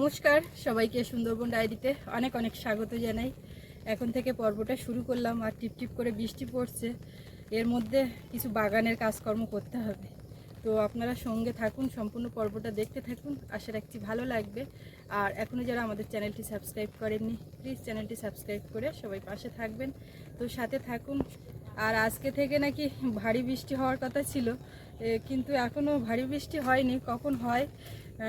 নমস্কার, সবাইকে সুন্দরবন ডায়েরিতে অনেক অনেক স্বাগত জানাই। এখন থেকে পর্বটা শুরু করলাম আর টিপ টিপ করে বৃষ্টি পড়ছে। এর মধ্যে কিছু বাগানের কাজকর্ম করতে হবে। তো আপনারা সঙ্গে থাকুন, সম্পূর্ণ পর্বটা দেখতে থাকুন। আশা রাখছি ভালো লাগবে। আর এখনও যারা আমাদের চ্যানেলটি সাবস্ক্রাইব করেননি, প্লিজ চ্যানেলটি সাবস্ক্রাইব করে সবাই পাশে থাকবেন। তো সাথে থাকুন। আর আজকে থেকে নাকি ভারী বৃষ্টি হওয়ার কথা ছিল কিন্তু এখনও ভারী বৃষ্টি হয়নি। কখন হয়?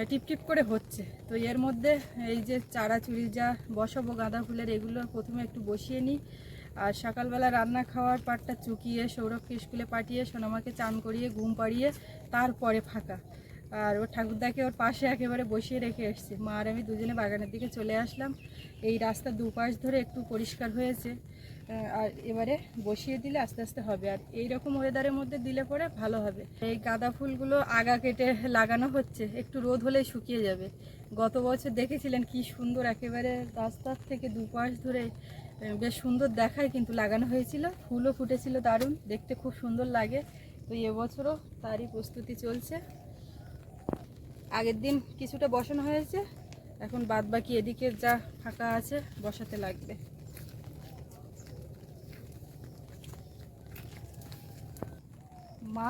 টিপটিপ করে হচ্ছে। তো এর মধ্যে এই যে চারা চুরি যা বসাবো গাঁদা ফুলের, এগুলো প্রথমে একটু বসিয়ে নিই। আর সকালবেলা রান্না খাওয়ার পাটটা চুকিয়ে, সৌরভকে স্কুলে পাঠিয়ে, সোনামাকে চান করিয়ে, ঘুম পাড়িয়ে, তারপরে ফাঁকা। আর ওর ঠাকুরদাকে ওর পাশে একেবারে বসিয়ে রেখে এসেছি। মা আর আমি দুজনে বাগানের দিকে চলে আসলাম। এই রাস্তার দুপাশ ধরে একটু পরিষ্কার হয়েছে। আর এবারে বসিয়ে দিলে আস্তে আস্তে হবে। আর এই রকম ওয়েদারের মধ্যে দিলে পরে ভালো হবে। এই গাঁদা ফুলগুলো আগা কেটে লাগানো হচ্ছে, একটু রোদ হলেই শুকিয়ে যাবে। গত বছর দেখেছিলেন কি সুন্দর একেবারে রাস্তার থেকে দুপাশ ধরে বেশ সুন্দর দেখায় কিন্তু লাগানো হয়েছিল। ফুলও ফুটেছিল দারুণ, দেখতে খুব সুন্দর লাগে। তো এবছরও তারই প্রস্তুতি চলছে। আগের দিন কিছুটা বসানো হয়েছে, এখন বাদ বাকি এদিকে যা ফাঁকা আছে বসাতে লাগবে। মা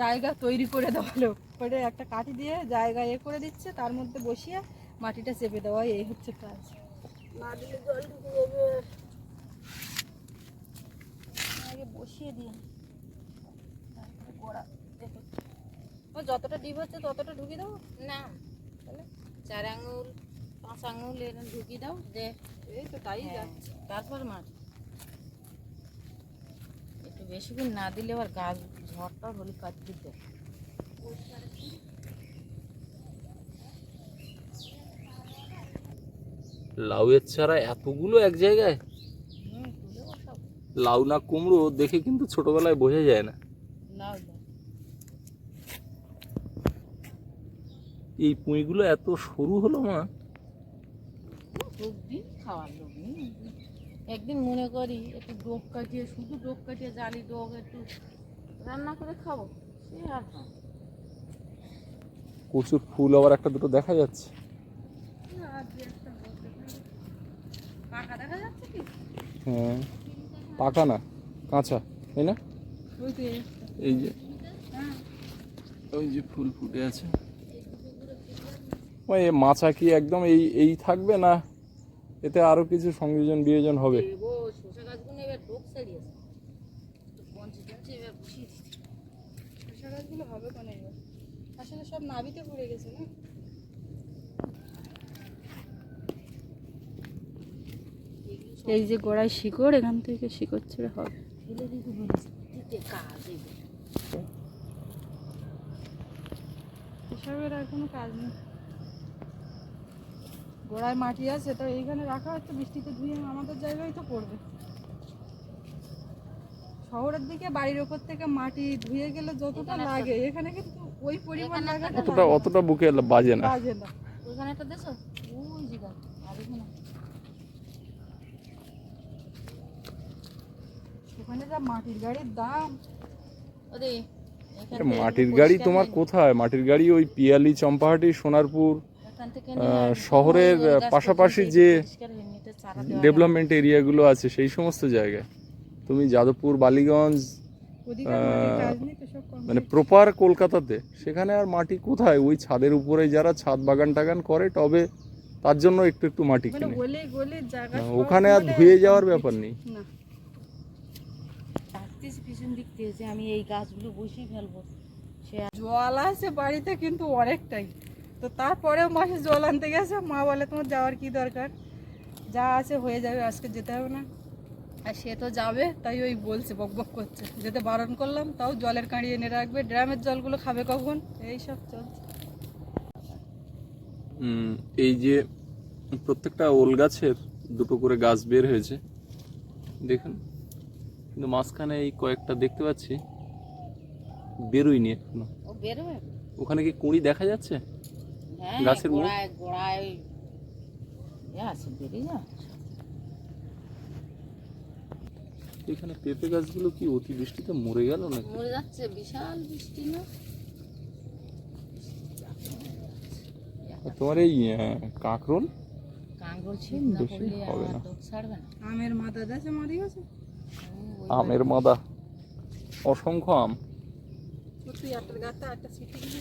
জায়গা তৈরি করে দেওয়ালো করে। একটা কাঠি দিয়ে জায়গা এ করে দিচ্ছে তার মধ্যে বসিয়ে মাটিটা চেপে দেওয়া এই হচ্ছে কাজ। আগে বসিয়ে দিই তারপরে গোড়া ও যতটা ডিপ হচ্ছে ততটা ঢুকিয়ে দেবো না তাহলে চার আঙুল পাঁচ আঙুল এরকম ঢুকিয়ে দাও। দে এই তো তাই হ্যাঁ, যাচ্ছে। তারপর মার। একটু বেশিক্ষণ না দিলে আবার গাছ ঝড়টা হলে কাট দিতে লাউয়ের চারা এতগুলো এক জায়গায়? লাউ না কুমড়ো দেখে কিন্তু ছোটবেলায় বোঝা যায় না। এই পুঁইগুলো এত সরু হলো মা। সবজি খাওয়ার লোক নেই। একদিন মনে করি একটু ডোক কাটিয়ে শুধু ডোক কাটিয়ে জালি ডোক একটু রান্না করে খাব সে আর কচুর ফুল আবার একটা দুটো দেখা যাচ্ছে। হ্যাঁ পাকা না কাঁচা তাই না? এই। যে। হ্যাঁ। ওই যে ফুল ফুটে আছে। ওই মাচা কি একদম এই এই থাকবে না? এতে আরও কিছু সংযোজন বিয়োজন হবে দেবো শসা গাছগুলো এবার ডোক ছাড়িয়েছে তো পঞ্চে পঞ্চে এবার বসিয়ে দিচ্ছি শসা গাছগুলো হবে কোন এবার আসলে সব পড়ে গেছে না? এই যে গোড়ায় শিকড় এখান থেকে শিকড় ছেড়ে হবে। এসবের আর কোনো কাজ নেই। গোড়ায় মাটি আছে তো এইখানে রাখা হচ্ছে বৃষ্টিতে ধুয়ে আমাদের জায়গায় তো পড়বে। শহরের দিকে বাড়ির ওপর থেকে মাটি ধুয়ে গেলে যতটা লাগে এখানে কিন্তু ওই পরিমাণ অতটা অতটা বুকে বাজে না। বাজে না। ওইখানে একটা দেছো ওই আর এখানে। ওখানে যা মাটির গাড়ির দাম। ওরে মাটির গাড়ি তোমার কোথায়? মাটির গাড়ি ওই পিয়ালি চম্পাহাটি সোনারপুর শহরের, পাশাপাশি যে ডেভেলপমেন্ট এরিয়াগুলো আছে সেই সমস্ত জায়গায়। তুমি যাদবপুর বালিগঞ্জ মানে প্রপার কলকাতাতে। সেখানে আর মাটি কোথায়? ওই ছাদের উপরে যারা ছাদ বাগান টাগান করে তবে তার জন্য একটু একটু মাটি মানে কিনে। গলে গলে জায়গা না, সব ওখানে আর ধুয়ে যাওয়ার ব্যাপার নেই। পিছন দিক থেকে আমি এই গাছগুলো বসিয়ে ফেলব সে জল আছে বাড়িতে কিন্তু অনেকটাই। তো তারপরেও মাসে জল আনতে গেছে মা বলে তোমার যাওয়ার কি দরকার? যা আছে হয়ে যাবে আজকে যেতে হবে না। আর সে তো যাবে তাই ওই বলছে বক বক করছে। যেতে বারণ করলাম তাও জলের কাঁড়ি এনে রাখবে। ড্রামের জলগুলো খাবে কখন? এই সব চলছে। এই যে প্রত্যেকটা ওল গাছের দুটো করে গাছ বের হয়েছে দেখুন। কিন্তু মাঝখানে এই কয়েকটা দেখতে পাচ্ছি বেরোয়নি এখনও। ও ওখানে কি কুঁড়ি দেখা যাচ্ছে? হ্যাঁ গাছের মুখ? গোড়ায় গোড়ায় আছে বেরিয়ে যা এখানে পেঁপে গাছগুলো কি অতিবৃষ্টিতে মরে গেল নাকি? মরে যাচ্ছে বিশাল বৃষ্টি না? তোমার এই কাঁকরোল? ছিল না বেশি হবে না। লোক ছাড়বে না। আমের মাথা দেশে মারি গেছে। আমের মাদা। অসংখ্য আম।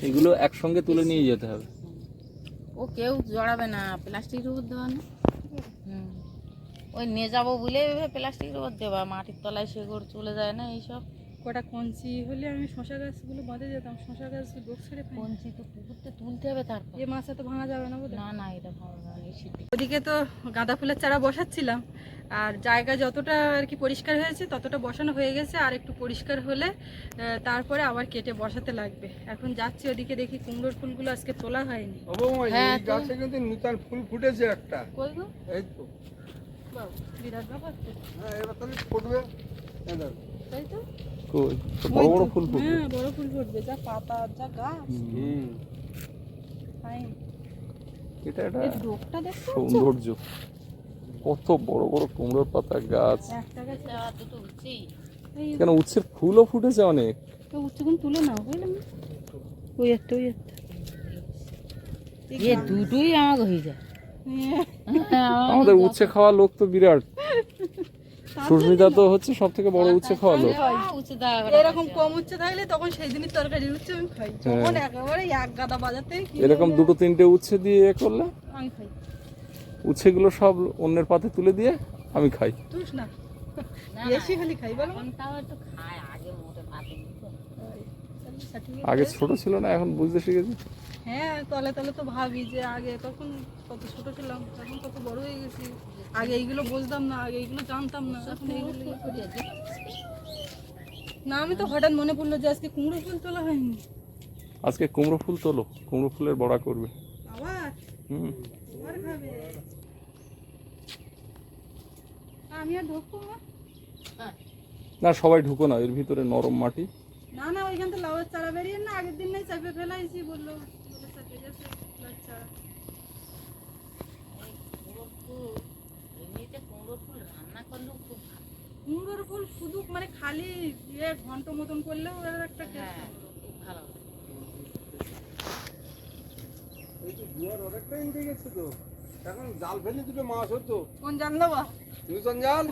এগুলো একসঙ্গে তুলে নিয়ে যেতে হবে। ও কেউ জড়াবে না প্লাস্টিকের উপর দেওয়া না। ওই নিয়ে যাব বলে এভাবে প্লাস্টিকের উপর দেবা মাটির তলায় সেগুলো চলে যায় না এইসব। কটা কঞ্চি হলে আমি শশা গাছগুলো বাঁধে যেতাম শশা গাছ ডোক ছেড়ে কঞ্চি তো পুকুরতে তুলতে হবে তারপর। এ মাছ তো ভাঙা যাবে না বোধ না না এটা এই শীতে ওদিকে তো গাঁদা ফুলের চারা বসাচ্ছিলাম আর জায়গা যতটা আর কি পরিষ্কার হয়েছে ততটা বসানো হয়ে গেছে আর একটু পরিষ্কার হলে তারপরে আবার কেটে বসাতে লাগবে। এখন যাচ্ছি ওদিকে দেখি কুমড়োর ফুলগুলো আজকে তোলা হয়নি। হ্যাঁ, তো। গাছে কিন্তু নূতন ফুল ফুটেছে একটা। কই গো? এই তো। হ্যাঁ বড় ফুল ফুটবে যা পাতা যা গাছ সৌন্দর্য কত বড় বড় কুমড়োর পাতা গাছ একটা গাছে উঠছেই কেন উচ্ছের ফুলও ফুটেছে অনেক তো তুলে নাও বুঝলাম ওই একটা ওই একটা দুটোই আমাকে হয়ে যায়। আমাদের উচ্ছে খাওয়া লোক তো বিরাট। সুস্মিতা তো হচ্ছে সব থেকে বড় উচ্ছে খাওয়া লোক। এরকম কম উচ্ছে থাকলে তখন সেই দিনই তরকারি উচ্ছে আমি খাই। যখন একেবারে এক গাদা বাজাতে এরকম দুটো তিনটে উচ্ছে দিয়ে এ করলে? আমি খাই। উচ্ছেগুলো সব অন্যের পাতে তুলে দিয়ে আমি খাই। তুস না। না, বেশি খালি খাই বলো। তাও একটু খায় আগে মোটে ভাতে আগে ছোট ছিল না এখন বুঝতে শিখেছি। হ্যাঁ তলে তলে তো ভাবি যে আগে তখন কত ছোট ছিলাম তখন কত বড় হয়ে গেছি। আগে এইগুলো বুঝতাম না আগে এইগুলো জানতাম না এখন এইগুলো না আমি তো হঠাৎ মনে পড়ল যে আজকে কুমড়ো ফুল তোলা হয়নি। আজকে কুমড়ো ফুল তোলো কুমড়ো ফুলের বড়া করবে। আবার? হুম। আবার খাবে? আমি আর ঢুকবো না। না সবাই ঢুকো না এর ভিতরে নরম মাটি। না না ওইখান থেকে লাউয়ের চারা বেরিয়ে না আগের দিন নাই চাপে ফেলাইছি বলল। কুমড়োর ফুল শুধু মানে খালি ইয়ে ঘন্ট মতন করলেও এর একটা হ্যাঁ taste হবে। খুব ভালো এই তো জোয়ার অনেকটাই উঠে গেছে তো। এখন জাল ফেলে দুটো মাছ হতো। কোন জাল নূতন জাল?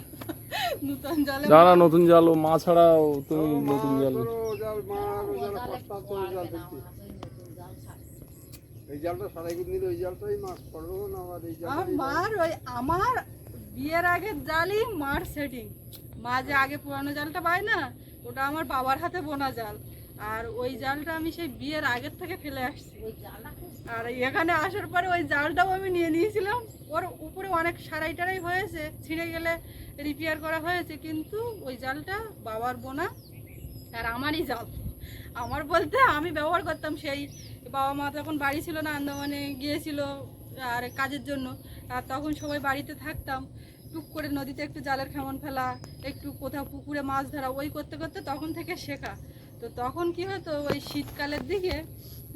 নূতন জালে নতুন জাল ও মা ছাড়াও তুমি নতুন জাল জাল মা জাল জাল ফেলছে এই জালটা সারাই করে নিলে ওই জালটাই মাছ পড়ব না আবার এই জাল আমার ওই আমার বিয়ের আগের জালই মার সেটিং মা যে আগে পুরানো জালটা পায় না ওটা আমার বাবার হাতে বোনা জাল। আর ওই জালটা আমি সেই বিয়ের আগের থেকে ফেলে আসছি। ওই জালটা খুব আর এখানে আসার পরে ওই জালটাও আমি নিয়ে নিয়েছিলাম। ওর উপরে অনেক সারাই টারাই হয়েছে ছিঁড়ে গেলে রিপেয়ার করা হয়েছে কিন্তু ওই জালটা বাবার বোনা আর আমারই জাল। আমার বলতে আমি ব্যবহার করতাম সেই বাবা মা তখন বাড়ি ছিল না আন্দামানে গিয়েছিল আর কাজের জন্য। আর তখন সবাই বাড়িতে থাকতাম। টুক করে নদীতে একটু জালের খেমন ফেলা একটু কোথাও পুকুরে মাছ ধরা ওই করতে করতে তখন থেকে শেখা। তো তখন কি হতো ওই শীতকালের দিকে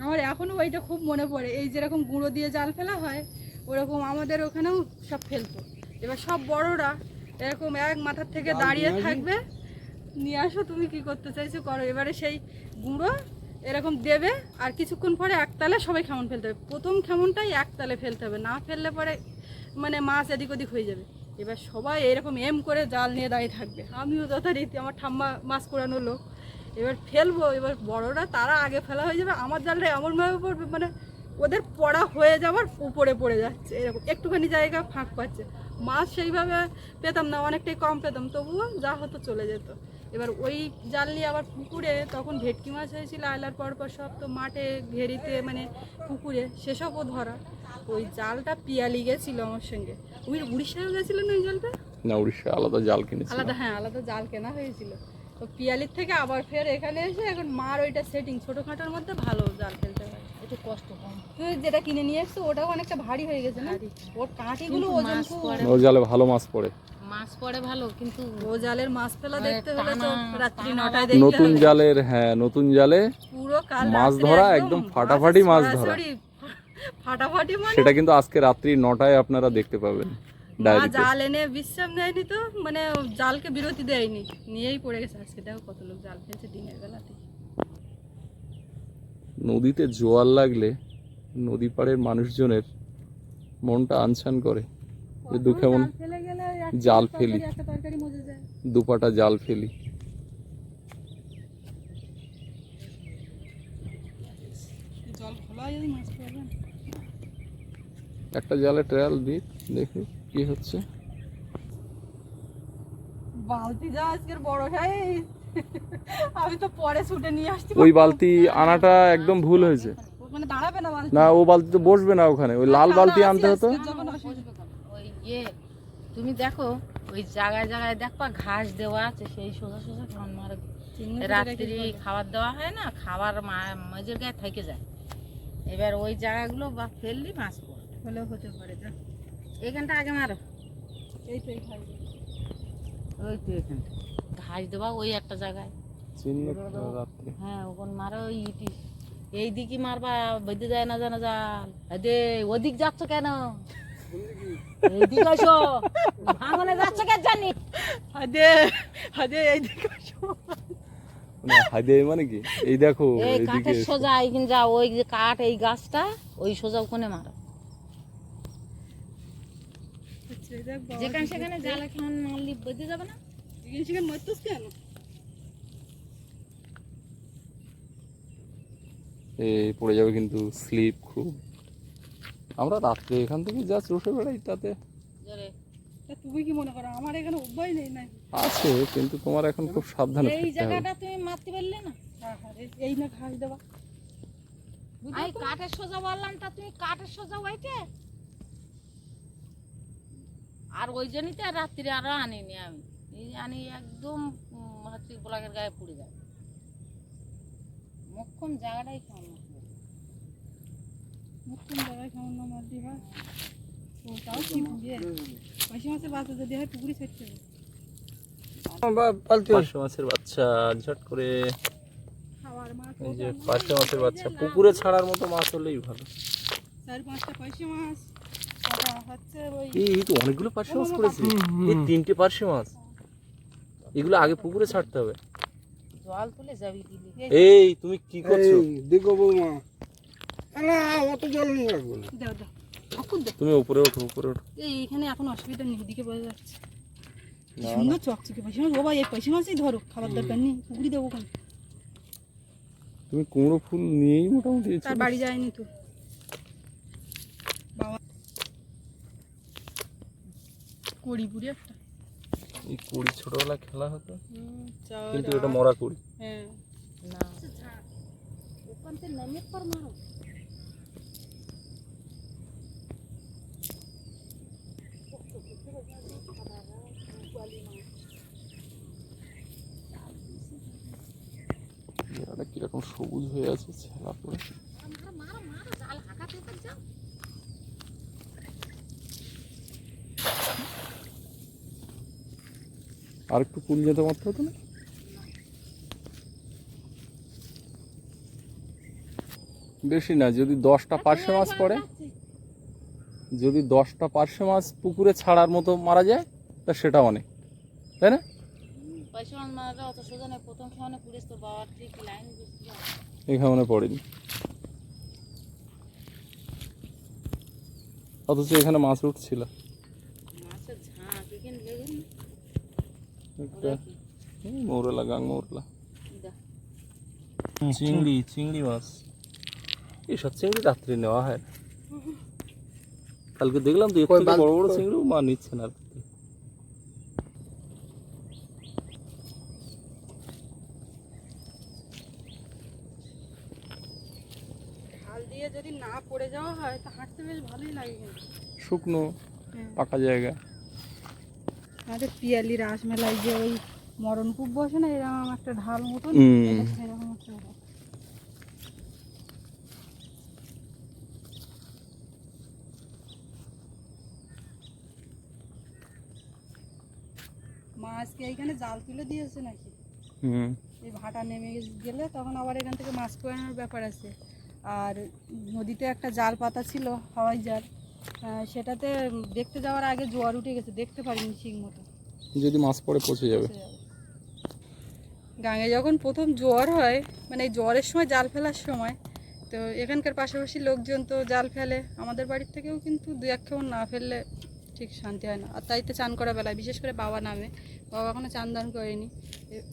আমার এখনও ওইটা খুব মনে পড়ে। এই যেরকম গুঁড়ো দিয়ে জাল ফেলা হয় ওরকম আমাদের ওখানেও সব ফেলতো। এবার সব বড়রা এরকম এক মাথার থেকে দাঁড়িয়ে থাকবে। নিয়ে আসো তুমি কি করতে চাইছো করো। এবারে সেই গুঁড়ো এরকম দেবে আর কিছুক্ষণ পরে একতালে সবাই খেমন ফেলতে হবে। প্রথম খেমনটাই একতালে ফেলতে হবে, না ফেললে পরে মানে মাছ এদিক ওদিক হয়ে যাবে। এবার সবাই এরকম এম করে জাল নিয়ে দাঁড়িয়ে থাকবে। আমিও যথারীতি আমার ঠাম্মা মাছ কোড়ানো লোক। এবার ফেলব, এবার বড়রা তারা আগে ফেলা হয়ে যাবে, আমার জালটা এমনভাবে পড়বে মানে ওদের পড়া হয়ে যাওয়ার উপরে পড়ে যাচ্ছে, এরকম একটুখানি জায়গা ফাঁক পাচ্ছে। মাছ সেইভাবে পেতাম না, অনেকটাই কম পেতাম, তবুও যা হতো চলে যেত। এবার ওই জাল নিয়ে আবার পুকুরে তখন ভেটকি মাছ হয়েছিল আয়লার পর পর সব তো মাঠে ঘেরিতে মানে পুকুরে সেসবও ধরা। ওই জালটা পিয়ালি গেছিল আমার সঙ্গে। ওই উড়িষ্যাও গেছিল না ওই জালটা? না উড়িষ্যা আলাদা জাল কিনেছি আলাদা হ্যাঁ আলাদা জাল কেনা হয়েছিল। তো পিয়ালির থেকে আবার ফের এখানে এসে এখন মার ওইটা সেটিং ছোটোখাটোর মধ্যে ভালো জাল ফেলতে হয়। একটু কষ্ট কম। তুই যেটা কিনে নিয়ে এসছো ওটাও অনেকটা ভারী হয়ে গেছে না? ওর কাঁটিগুলো ওজন মাছ খুব ও জালে ভালো মাছ পড়ে। মাছ পড়ে ভালো কিন্তু ও জালের মাছ ফেলা দেখতে হলে তো রাত্রি টানা নটায় দেখতে নতুন জালের হ্যাঁ নতুন জালে পুরো কাল মাছ ধরা একদম ফাটাফাটি মাছ ধরা। ফাটাফাটি মানে? সেটা কিন্তু আজকে রাত্রি নটায় আপনারা দেখতে পাবেন জাল এনে বিশ্রাম দেয়নি তো? মানে জালকে বিরতি দেয়নি। নিয়েই পড়ে গেছে। আজকে দেখো কত লোক জাল ফেলছে দিনের বেলাতে। নদীতে জোয়ার লাগলে নদী পাড়ের মানুষজনের মনটা আনছান করে। যে দু কেমন জাল ফেলে। দুপাটা জাল ফেলি। একটা জালে ট্রায়াল দিই দেখি কি হচ্ছে। বালতি যা আজকের বড় সাইজ আমি তো পরে ছুটে নিয়ে আসছি। ওই বালতি আনাটা একদম ভুল হয়েছে। ওখানে দাঁড়াবে না না ও বালতি তো বসবে না ওখানে। ওই লাল বালতি আনতে হতো যখন অসুবিধা ওই ইয়ে তুমি দেখো ওই জায়গায় জায়গায় দেখবা ঘাস দেওয়া আছে সেই সোজা সোজা খান মারে। রাত্রি খাবার দেওয়া হয় না খাবার মাঝের গায়ে থেকে যায়। এবার ওই জায়গাগুলো বা ফেললি মাছ পড়ে। হলেও হতে পারে এখানটা আগে মারো। এই তো ওই তো এখানটা ঘাস দেওয়া ওই একটা জায়গায়। হ্যাঁ ওখান মারো ওই ইটি। এই দিকে মারবা বেঁধে যায় না জানা জাল ওদিক যাচ্ছ কেন? এইদিক আসো। ভাঙনে যাচ্ছ কেন জানি? হাদে হাদে এই আসো। মানে হাইদে মানে কি? এই দেখো এই কাঠের সোজা এইখানে ওই যে কাঠ এই গাছটা ওই সোজা ওখানে মারো। আচ্ছা, এই দেখ বাবা, যেখানে সেখানে জাল এখন মারলি বেঁধে যাবে না? এখানে সেখানে মারতেছ কেন? এই পড়ে যাবে কিন্তু স্লিপ খুব। আমরা রাত্রে এখান থেকে যা চষে বেড়াই তাতে। তুমি কি মনে করো আমার এখানে নেই না আছে কিন্তু তোমার এখন খুব সাবধানে এই জায়গাটা তুমি মারতে পারলে না? এই না ঘাস দেওয়া। আমি কাঠের সোজা বললাম তা তুমি কাঠের সোজা ওইটে আর ওই জন্যই তো আর রাত্রি আরও আনিনি আমি। এই আনি একদম হচ্ছে ব্লকের গায়ে পড়ে যায়। মক্ষম জায়গাটাই কেমন? নতুন জায়গায় হয়। ও তাও কি বুঝে? পয়সা মাসে বাচ্চা যদি হয় পুকুরি ছাড়তে হবে। পালতে মাছের বাচ্চা ঝট করে এই যে পার্শে মাছের বাচ্চা পুকুরে ছাড়ার মতো মাছ হলেই ভালো। চার পাঁচটা পয়সা মাছ এই তো অনেকগুলো পার্শে মাছ পড়েছে এই তিনটে পার্শে মাছ। এগুলো আগে পুকুরে ছাড়তে হবে। জল তুলে যাবি এই তুমি কি করছ? দেখো বৌমা। না অত জল নিয়ে রাখব না। দাও দাও। অকুর দাও তুমি উপরে ওঠো উপরে ওঠো। এই এখানে এখন অসুবিধা নেই এদিকে বোঝা যাচ্ছে। সুন্দর চকচকে পয়সা মাছ বাবা এই পয়সা মাছই ধরো খাবার দরকার নেই পুকুরি দেবো কেন তুমি কুমড়ো ফুল নিয়েই মোটামুটি তার বাড়ি যায়নি তো। বাবা। কড়ি পুরি একটা। এই কুড়ি ছোটবেলা খেলা হতো। কিন্তু এটা মরা কুড়ি। হ্যাঁ। না ওখান থেকে নেমে পর মারো। কীরকম সবুজ হয়ে আছে ছেলা পড়ে। আর একটু কুল যেতে মারতে হতো না? বেশি না, যদি দশটা পার্শে মাছ পড়ে, যদি দশটা পার্শে মাছ পুকুরে ছাড়ার মতো মারা যায়, তা সেটা অনেক। তাই না? পয়সা মারা অত সোজা নেই প্রথম খাওয়ানে পুলিশ তো বাবার ঠিক লাইন বুঝতে এখানে পড়েনি। অথচ এখানে মাছ উঠছিল। মাছের ঝাঁক এখানে লেগে একটা মৌরলা গাং মৌরলা। চিংড়ি চিংড়ি মাছ। এইসব চিংড়ি রাত্রে নেওয়া হয়। কালকে দেখলাম তো বড় বড় চিংড়ি মা নিচ্ছে না রাত্রে। ঢাল দিয়ে যদি না যাওয়া হাঁটতে বেশ ভালোই লাগে শুকনো হ্যাঁ। পাকা জায়গা আমাদের পিয়ালি রাস মেলায় যে ওই মরণকূপ বসে না এরকম একটা ঢাল মতন। একটা ঢাল। এইখানে জাল তুলে দিয়েছে নাকি হুম এই ভাটা নেমে গেলে তখন আবার এখান থেকে মাছ করে ব্যাপার আছে আর নদীতে একটা জাল পাতা ছিল হাওয়াই জাল। সেটাতে দেখতে যাওয়ার আগে জোয়ার উঠে গেছে দেখতে পারিনি ঠিক মতো। যদি মাছ পড়ে পচে যাবে। গাঙে যখন প্রথম জোয়ার হয় মানে এই জোয়ারের সময় জাল ফেলার সময় তো তো এখানকার পাশাপাশি লোকজন তো জাল ফেলে আমাদের বাড়ির থেকেও কিন্তু দু এক কেমন না ফেললে ঠিক শান্তি হয় না। আর তাইতে চান করা বেলায় বিশেষ করে বাবা নামে। বাবা এখনও চান দান করেনি।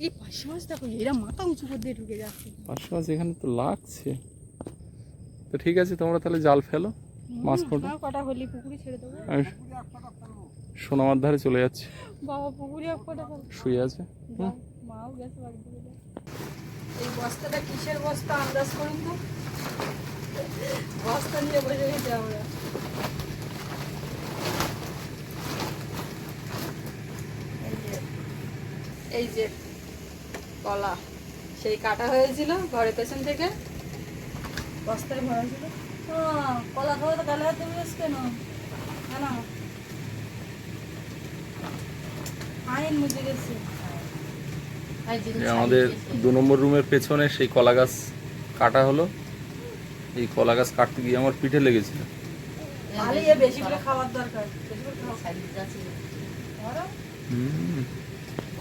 এই পাশে মাছ দেখো এরা মাথা উঁচু করে দিয়ে ঢুকে যাচ্ছে। পাঁচশো মাছ এখানে তো লাগছে। তো ঠিক আছে তোমরা তাহলে জাল ফেলো মাছ কটা হলি পুকুরে ছেড়ে দেবো। আমি সোনামার ধারে চলে যাচ্ছি। বাবা পুকুরে এক কটা শুয়ে আছে। মাও গেছে। এই বস্তাটা কিসের বস্তা আন্দাজ করুন তো? বস্তা নিয়ে বসে গেছি আমরা। যে এই যে কলা সেই কাটা হয়েছিল ঘরের পেছন থেকে। বস্তায় ভরা ছিল কলা খাওয়া তো গালে হাতে বেশ কেন? কেন আইন মুজে গেছে। আমাদের দু নম্বর রুমের পেছনে সেই কলা গাছ কাটা হলো। এই কলা গাছ কাটতে গিয়ে আমার পিঠে লেগেছিল। বেশি করে খাওয়ার দরকার বেশি করে খাও সাইড আছে খাও। হুম,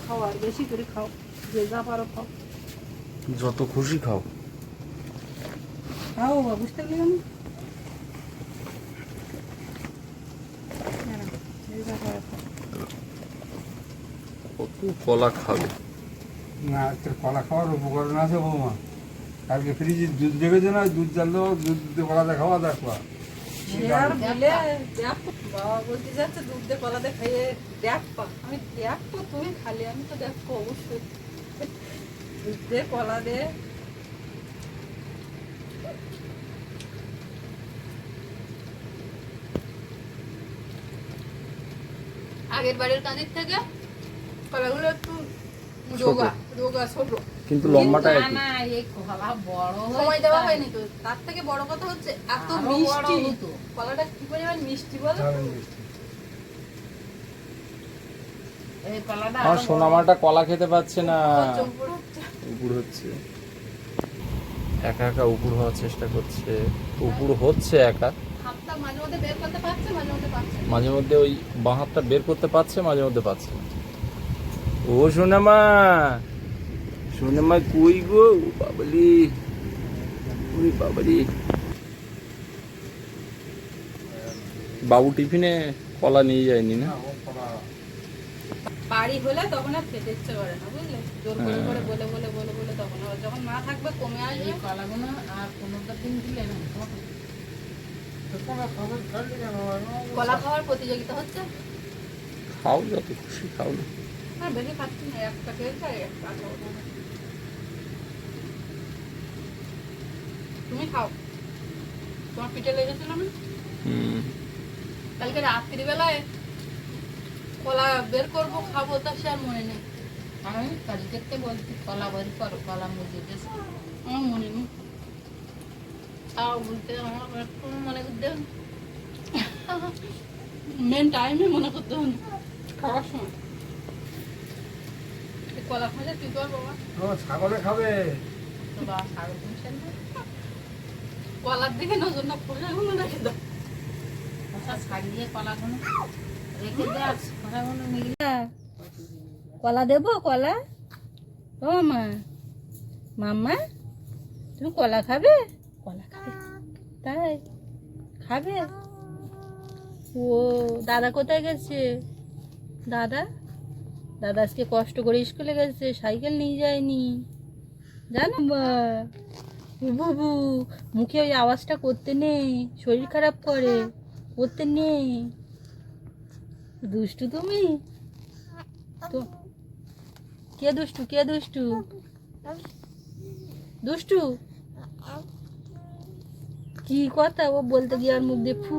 খাও আর বেশি করে খাও। যে যা পারো খাও। যত খুশি খাও। খাও বাবা বুঝতে পারলি। কত কলা খাবে? না তোর কলা খাওয়ার উপকরণ আছে বৌমা। কালকে ফ্রিজে দুধ রেখেছে না দুধ জানলেও দুধ কলাতে খাওয়া দেখবা দেখ বাবা বলতে যাচ্ছে দুধ দিয়ে কলা দিয়ে খাইয়ে দেখ পা। আমি দেখব তুমি খালি আমি তো দেখব অবশ্যই। দুধ দিয়ে কলা দিয়ে আগের বাড়ির কাঁদির থেকে কলাগুলো একটু রোগা রোগা ছোট। কিন্তু লম্বাটা না একই। না এই কলা বড় সময় দেওয়া হয়নি তো। তার থেকে বড় কথা হচ্ছে এত মিষ্টি। হতো। কলাটা কি পরিমাণ মিষ্টি বলো? আমার সোনামাটা কলা খেতে পাচ্ছে না। হচ্ছে। একা একা উপুর হওয়ার চেষ্টা করছে উপুর হচ্ছে একা। মাঝে মধ্যে ওই বাঁ হাতটা বের করতে পারছে মাঝে মধ্যে পাচ্ছে ও সোনামা সোনামা কই গো? বাবলি ওই বাবলি। বাবু টিফিনে কলা নিয়ে যায়নি না? বাড়ি হলে তখন আর খেতে ইচ্ছে করে না বুঝলে? জোর করে। করে বলে বলে বলে বলে তখন যখন মা থাকবে কমে আসবে। কলাগুলো আর পনেরো দিন দিলে না কলা খাবে খালি কেন বাবা? কলা খাওয়ার প্রতিযোগিতা হচ্ছে? খাও যত খুশি খাও না। আর বেশি খাচ্ছি না একটা খেয়েছে আর একটা তুমি খাও। তোমার পিঠে লেগেছিল না হুম। কালকে রাত্রিবেলায় কলা বের করব খাব তা সে আর মনে নেই। আমি কালকে বলছি কলা বড়ি করো কলা মুজে গেছে আমার মনে নেই। তাও বলতে আমার একটু মনে করতে মেন টাইমে মনে করতে হবে খাওয়ার সময়। কলা খালে তুই কর বাবা। ছাগলে খাবে। বাবা সাড়ে তিনশো কলার দিকে নজর না পোষাগুলো রেখে দাও। ওটা ছাড়িয়ে কলাগুলো রেখে দেওয়া কলাগুলো মিলে কলা দেবো, কলা? ও মা। মাম্মা, তুমি কলা খাবে? কলা খাবে। তাই? খাবে? ও, দাদা কোথায় গেছে? দাদা? দাদা আজকে কষ্ট করে স্কুলে গেছে, সাইকেল নিয়ে যায়নি। জানো বা বুবু, মুখে ওই আওয়াজটা করতে নেই, শরীর খারাপ করে, করতে নেই। দুষ্টু তুমি? তো কে দুষ্টু কে দুষ্টু? দুষ্টু? কি কথা? ও বলতে গিয়ে আর মুখ দিয়ে ফু।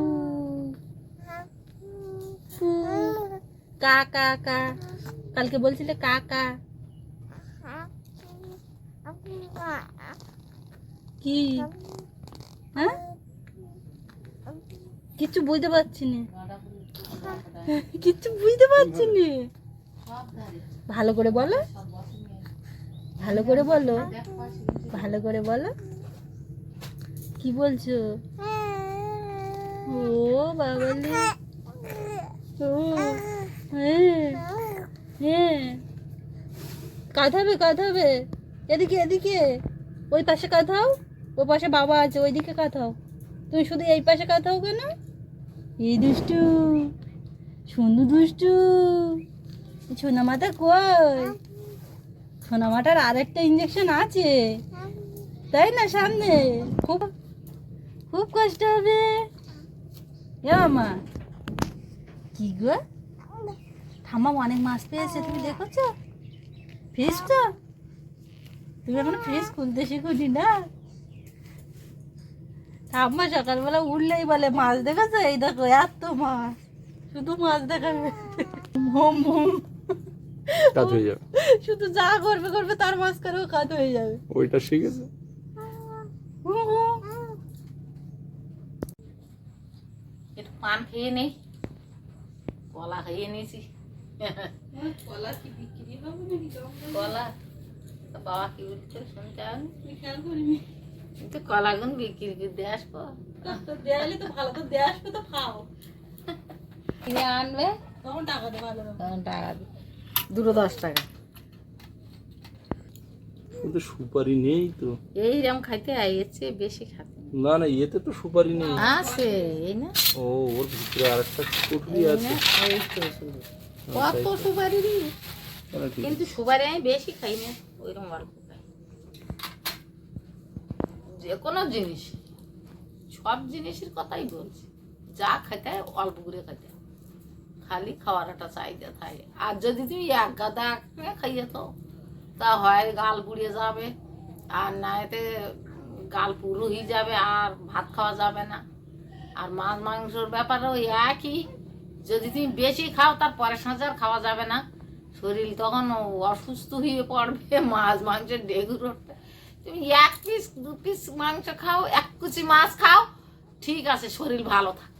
ফু। কা কা কা। কালকে বলছিলে কা কা। কি? হ্যাঁ? কিচ্ছু বুঝতে পারছি না। কিচ্ছু বুঝতে পারছি না। ভালো করে বলো। ভালো করে বলো। ভালো করে বলো। কি বলছো? ও বাবালি ও হ্যাঁ হ্যাঁ। কাঁধাবে কাঁধাবে এদিকে এদিকে। ওই পাশে কাঁধাও ও পাশে বাবা আছে, ওইদিকে কাঁথাও তুমি শুধু এই পাশে কাঁথাও কেন? এই দুষ্টু। সুন্দর দুষ্টু। সোনা মাতা কই? সোনা মাটার আরেকটা ইঞ্জেকশন আছে। তাই না, সামনে? খুব খুব কষ্ট হবে। মা, কি গো? ঠাম্মা অনেক মাছ পেয়েছে, তুমি দেখেছ? তো? তুমি এখনও ফ্রিজ খুলতে শিখুনি না? ঠাম্মা সকালবেলা উঠলেই বলে, মাছ দেখেছ? এই দেখো, এত মাছ। শুধু মাছ দেখাবে। Home home. কাজ হয়ে যাবে। শুধু যা করবে করবে তার মাঝখানেও কাজ হয়ে যাবে। ওইটা শিখেছে হুম, হুম। একটু পান খেয়ে নেই কলা খেয়ে নিয়েছি। কলা কি বিক্রি হবে নাকি কলা? বাবা কি বলছে শুনতে আমি খেয়াল করিনি? কিন্তু কলাগুন বিক্রি করে আসব। তো দেয়ালে তো ভালো তো দেয়া আসবে তো খাও। কিনে আনবে? তখন টাকা দে ভালো হবে। তখন টাকা দিই দুটো দশ টাকা। কিন্তু সুপারি নেই তো। এইরকম খাইতে আইয়েছে বেশি খাতে না। না ইয়েতে তো সুপারি নেই। আছে এই না। ও ওর ভিতরে আরেকটা এই আছে। এই তো কত সুপারি রে। তাহলে ঠিক আছে। কিন্তু সুপারি আমি বেশি খাই না ওইরকম অল্প খাই। যে কোনো জিনিস সব জিনিসের কথাই বলছি। যা খাইতে অল্প করে খাইতে। খালি খাওয়ার একটা চাহিদা থাকে। আর যদি তুমি এক গাদা খাইয়ে তো তা হয় গাল পুড়িয়ে যাবে, আর না এতে গাল পুরো হয়ে যাবে, আর ভাত খাওয়া যাবে না। আর মাছ মাংসর ব্যাপারে ওই একই। যদি তুমি বেশি খাও, তার পরের সাঁঝে আর খাওয়া যাবে না। শরীর তখন অসুস্থ হয়ে পড়বে, মাছ মাংসের ডেগুর তুমি এক পিস দু পিস মাংস খাও, এক কুচি মাছ খাও, ঠিক আছে, শরীর ভালো থাকে।